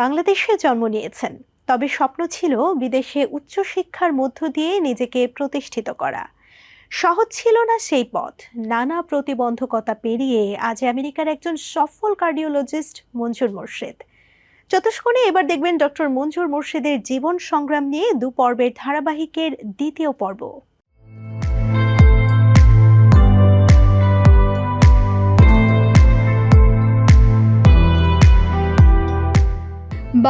বাংলাদেশে জন্ম নিয়েছেন। তবে স্বপ্ন ছিল বিদেশে উচ্চশিক্ষার মধ্য দিয়ে নিজেকে প্রতিষ্ঠিত করা। সহজ ছিল না সেই পথ। নানা প্রতিবন্ধকতা পেরিয়ে আজ আমেরিকার একজন সফল কার্ডিওলজিস্ট মঞ্জুর মোর্শেদ। চতুষ্কোণে এবার দেখবেন ডক্টর মঞ্জুর মোর্শেদের জীবন সংগ্রাম নিয়ে দু পর্বের ধারাবাহিকের দ্বিতীয় পর্ব।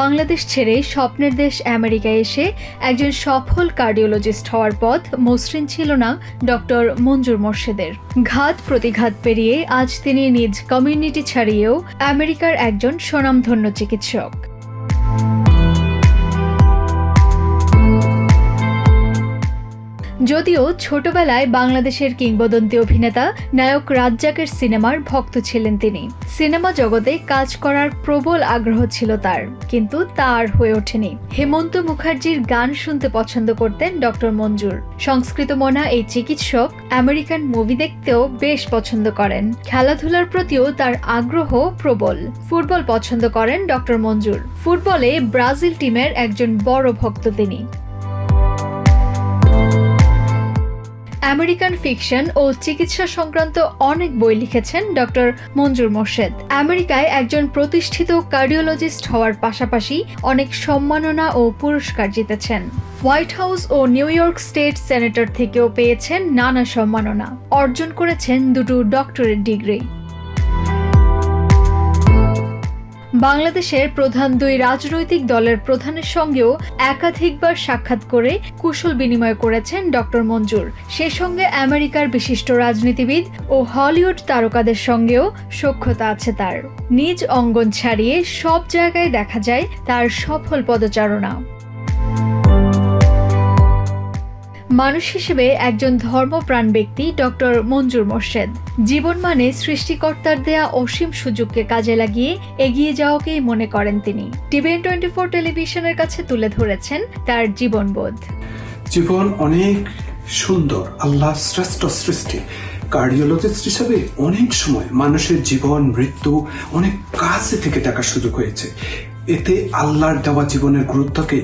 বাংলাদেশ ছেড়ে স্বপ্নের দেশ আমেরিকায় এসে একজন সফল কার্ডিওলজিস্ট হওয়ার পথ মসৃণ ছিল না ডক্টর মঞ্জুর মোর্শেদের। ঘাত প্রতিঘাত পেরিয়ে আজ তিনি নিজ কমিউনিটি ছাড়িয়েও আমেরিকার একজন স্বনামধন্য চিকিৎসক। যদিও ছোটবেলায় বাংলাদেশের কিংবদন্তি অভিনেতা নায়ক রাজ্জাকের সিনেমার ভক্ত ছিলেন তিনি। সিনেমা জগতে কাজ করার প্রবল আগ্রহ ছিল তার, কিন্তু তার হয়ে ওঠেনি। হেমন্ত মুখার্জির গান শুনতে পছন্দ করতেন ডক্টর মঞ্জুর। সংস্কৃত মনা এই চিকিৎসক আমেরিকান মুভি দেখতেও বেশ পছন্দ করেন। খেলাধুলার প্রতিও তার আগ্রহ প্রবল। ফুটবল পছন্দ করেন ডক্টর মঞ্জুর। ফুটবলে ব্রাজিল টিমের একজন বড় ভক্ত তিনি। আমেরিকান ফিকশন ও চিকিৎসা সংক্রান্ত অনেক বই লিখেছেন ডক্টর মঞ্জুর মোর্শেদ। আমেরিকায় একজন প্রতিষ্ঠিত কার্ডিওলজিস্ট হওয়ার পাশাপাশি অনেক সম্মাননা ও পুরস্কার জিতেছেন। হোয়াইট হাউস ও নিউ ইয়র্ক স্টেট সেনেটর থেকেও পেয়েছেন নানা সম্মাননা। অর্জন করেছেন দুটো ডক্টরেট ডিগ্রি। বাংলাদেশের প্রধান দুই রাজনৈতিক দলের প্রধানের সঙ্গেও একাধিকবার সাক্ষাৎ করে কুশল বিনিময় করেছেন ডক্টর মঞ্জুর। সে সঙ্গে আমেরিকার বিশিষ্ট রাজনীতিবিদ ও হলিউড তারকাদের সঙ্গেও সক্ষতা আছে তার। নিজ অঙ্গন ছাড়িয়ে সব জায়গায় দেখা যায় তার সফল পদচারণা। মানুষ হিসেবে একজন ধর্মপ্রাণ ব্যক্তি ডক্টর মঞ্জুর মোর্শেদ। জীবন মানে সৃষ্টিকর্তার দেয়া অসীম সুযোগকে কাজে লাগিয়ে এগিয়ে যাওয়াকেই মনে করেন তিনি। টিভিএন টোয়েন্টি ফোর টেলিভিশনের কাছে তুলে ধরেছেন তার জীবনবোধ। জীবন অনেক সুন্দর আল্লাহ শ্রেষ্ঠ সৃষ্টি। কার্ডিওলজিস্ট হিসাবে অনেক সময় মানুষের জীবন, মৃত্যু অনেক কাছে থেকে দেখার সুযোগ হয়েছে। এতে আল্লাহর দেওয়া জীবনের গুরুত্বকে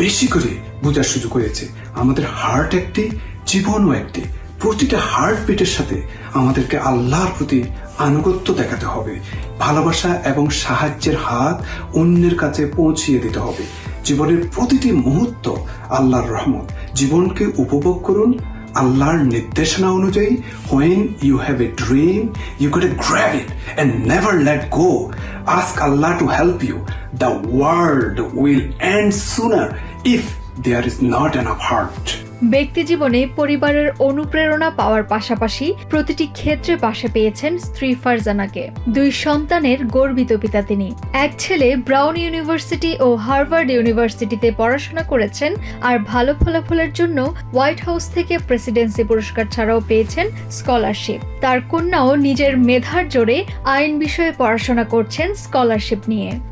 বেশি করে বোঝার সুযোগ হয়েছে। আমাদের হার্ট একটি, জীবনও একটি। প্রতিটা হার্ট বিটের সাথে আমাদেরকে আল্লাহর প্রতি আনুগত্য দেখাতে হবে। ভালোবাসা এবং সাহায্যের হাত অন্যের কাছে পৌঁছিয়ে দিতে হবে। জীবনের প্রতিটি মুহূর্ত আল্লাহর রহমত। জীবনকে উপভোগ করুন আল্লাহর নির্দেশনা অনুযায়ী। When you have a dream you a grab it and never let go ask Allah to help you the world will end sooner if there is not of heart ব্যক্তি জীবনে পরিবারের অনুপ্রেরণা পাওয়ার পাশাপাশি প্রতিটি ক্ষেত্রে পাশে পেয়েছেন স্ত্রী ফারজানাকে। দুই সন্তানের গর্বিত পিতা তিনি। এক ছেলে ব্রাউন ইউনিভার্সিটি ও হার্ভার্ড ইউনিভার্সিটিতে পড়াশোনা করেছেন আর ভালো ফলাফলের জন্য হোয়াইট হাউস থেকে প্রেসিডেন্সি পুরস্কার ছাড়াও পেয়েছেন স্কলারশিপ। তার কন্যাও নিজের মেধার জোরে আইন বিষয়ে পড়াশোনা করছেন স্কলারশিপ নিয়ে।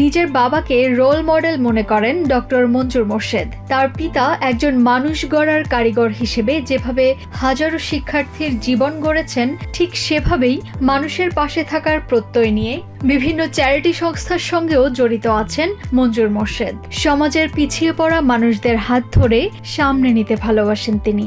নিজের বাবাকে রোল মডেল মনে করেন ডক্টর মঞ্জুর মোর্শেদ। তার পিতা একজন মানুষ গড়ার কারিগর হিসেবে যেভাবে হাজারো শিক্ষার্থীর জীবন গড়েছেন, ঠিক সেভাবেই মানুষের পাশে থাকার প্রত্যয় নিয়ে বিভিন্ন চ্যারিটি সংস্থার সঙ্গেও জড়িত আছেন মঞ্জুর মোর্শেদ। সমাজের পিছিয়ে পড়া মানুষদের হাত ধরে সামনে নিতে ভালোবাসেন তিনি।